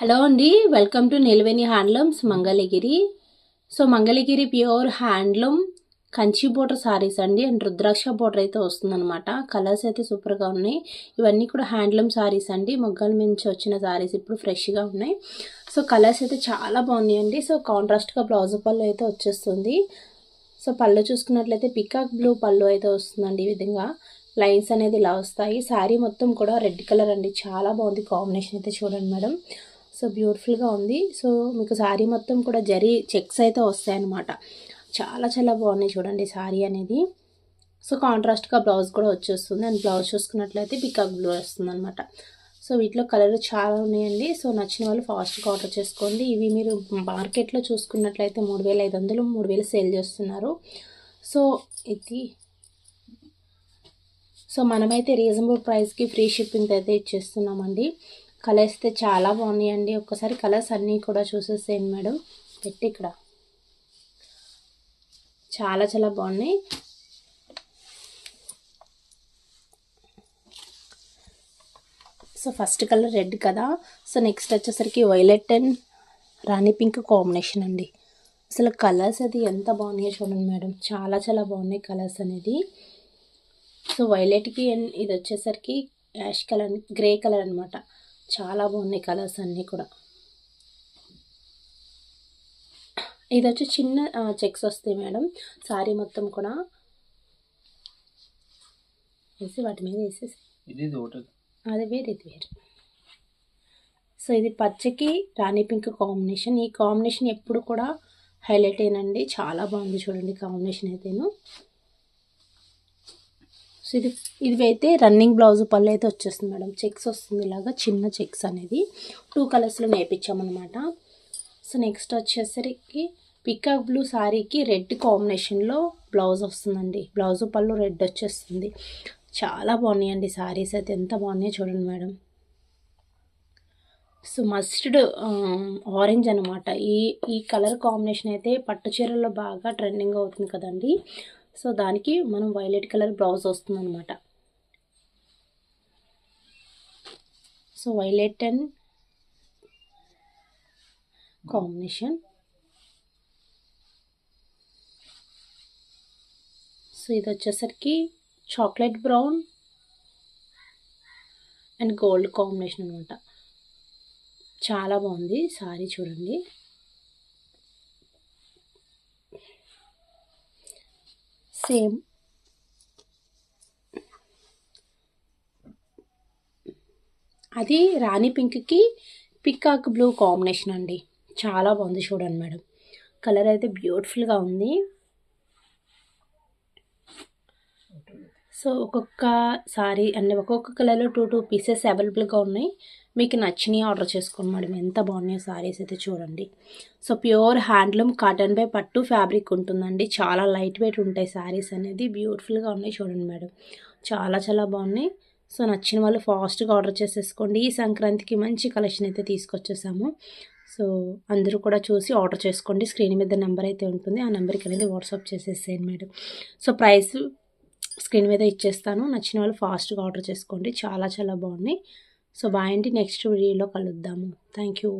Hello అండి welcome to Nilveni handlooms Mangalagiri. So Mangalagiri pure handloom Kanchi border saris అండి. And రుద్రాక్ష బోటర్ అయితే వస్తుందన్నమాట. Colours అయితే సూపర్గా ఉన్నాయి. ఇవన్నీ కూడా హ్యాండ్లూమ్ సారీస్ అండి. మొగ్గల నుంచి వచ్చిన సారీస్ ఇప్పుడు ఫ్రెష్గా ఉన్నాయి. సో కలర్స్ అయితే చాలా బాగున్నాయండి. సో కాంట్రాస్ట్గా బ్లౌజ్ పళ్ళు అయితే వచ్చేస్తుంది. సో పళ్ళు చూసుకున్నట్లయితే పికాక్ బ్లూ పళ్ళు అయితే వస్తుందండి ఈ విధంగా. లైన్స్ అనేది ఇలా వస్తాయి. శారీ మొత్తం కూడా రెడ్ కలర్ అండి. చాలా బాగుంది కాంబినేషన్ అయితే చూడండి మేడం. సో బ్యూటిఫుల్గా ఉంది. సో మీకు శారీ మొత్తం కూడా జరీ చెక్స్ అయితే వస్తాయన్నమాట. చాలా చాలా బాగున్నాయి చూడండి శారీ అనేది. సో కాంట్రాస్ట్గా బ్లౌజ్ కూడా వచ్చేస్తుంది. అండ్ బ్లౌజ్ చూసుకున్నట్లయితే పికాక్ బ్లూ వస్తుంది అనమాట సో వీటిలో కలర్ చాలా ఉన్నాయండి. సో నచ్చిన వాళ్ళు ఫాస్ట్గా ఆర్డర్ చేసుకోండి. ఇవి మీరు మార్కెట్లో చూసుకున్నట్లయితే మూడు వేల ఐదు వందలు మూడు వేలు సేల్ చేస్తున్నారు. సో ఇది. సో మనమైతే రీజనబుల్ ప్రైస్కి ఫ్రీ షిప్పింగ్ అయితే ఇచ్చేస్తున్నామండి. కలర్స్ అయితే చాలా బాగున్నాయండి. ఒక్కసారి కలర్స్ అన్నీ కూడా చూసేసేయండి మేడం. పెట్టి ఇక్కడ. చాలా చాలా బాగున్నాయి. సో ఫస్ట్ కలర్ రెడ్ కదా. సో నెక్స్ట్ వచ్చేసరికి violet and rani pink combination అండి. అసలు కలర్స్ అది ఎంత బాగున్నాయో చూడండి మేడం. చాలా చాలా బాగున్నాయి కలర్స్ అనేది. సో వైలెట్కి ఇది వచ్చేసరికి యాష్ కలర్ గ్రే కలర్ అనమాట చాలా బాగున్నాయి కలర్స్ అన్నీ కూడా. ఇది వచ్చి చిన్న చెక్స్ వస్తాయి మేడం. సారీ మొత్తం కూడా. వేసి వాటి మీద వేసేసి. అది వేరు ఇది వేరు. సో ఇది పచ్చకి రాణి పింక్ కాంబినేషన్. ఈ కాంబినేషన్ ఎప్పుడు కూడా హైలైట్ అయినండి. చాలా బాగుంది చూడండి కాంబినేషన్ అయితేను. సో ఇది ఇది అయితే రన్నింగ్ బ్లౌజ్ పళ్ళు అయితే వచ్చేస్తుంది మేడం. చెక్స్ వస్తుంది ఇలాగా చిన్న చెక్స్ అనేది. టూ కలర్స్లో నేర్పించామన్నమాట. సో నెక్స్ట్ వచ్చేసరికి పికాక్ బ్లూ శారీకి రెడ్ కాంబినేషన్లో బ్లౌజ్ వస్తుందండి. బ్లౌజ్ పళ్ళు రెడ్ వచ్చేస్తుంది. చాలా బాగున్నాయండి శారీస్ అయితే. ఎంత బాగున్నాయో చూడండి మేడం. సో మస్టర్డ్ ఆరెంజ్ అనమాట ఈ ఈ కలర్ కాంబినేషన్ అయితే పట్టు చీరల్లో బాగా ట్రెండింగ్ అవుతుంది కదండి. సో దానికి మనం వైలెట్ కలర్ బ్లౌజ్ వస్తుంది అనమాట so violet and combination so ఇది వచ్చేసరికి chocolate brown and gold combination అనమాట చాలా బాగుంది సారీ చూడండి. సేమ్ అది రాణి పింక్కి పికాక్ బ్లూ కాంబినేషన్ అండి. చాలా బాగుంది చూడండి మేడం. కలర్ అయితే బ్యూటిఫుల్గా ఉంది. సో ఒక్కొక్క సారీ అంటే ఒక్కొక్క కలర్లో టూ టూ పీసెస్ అవైలబుల్గా ఉన్నాయి. మీకు నచ్చినవి ఆర్డర్ చేసుకోండి మేడం. ఎంత బాగున్నాయో సారీస్ అయితే చూడండి. So pure handloom cotton by పట్టు ఫ్యాబ్రిక్ ఉంటుందండి. చాలా లైట్ వెయిట్ ఉంటాయి సారీస్ అనేది. బ్యూటిఫుల్గా ఉన్నాయి చూడండి మేడం. చాలా చాలా బాగున్నాయి. సో నచ్చిన వాళ్ళు ఫాస్ట్గా ఆర్డర్ చేసేసుకోండి. ఈ సంక్రాంతికి మంచి కలెక్షన్ అయితే తీసుకొచ్చేసాము. సో అందరూ కూడా చూసి ఆర్డర్ చేసుకోండి. స్క్రీన్ మీద నెంబర్ అయితే ఉంటుంది. ఆ నెంబర్కి అనేది వాట్సాప్ చేసేసేయండి మేడం. సో ప్రైస్ స్క్రీన్ మీద ఇచ్చేస్తాను. నచ్చిన వాళ్ళు ఫాస్ట్గా ఆర్డర్ చేసుకోండి. చాలా చాలా బాగున్నాయి. సో బాయ్ అండి నెక్స్ట్ వీడియోలో కలుద్దాము. Thank you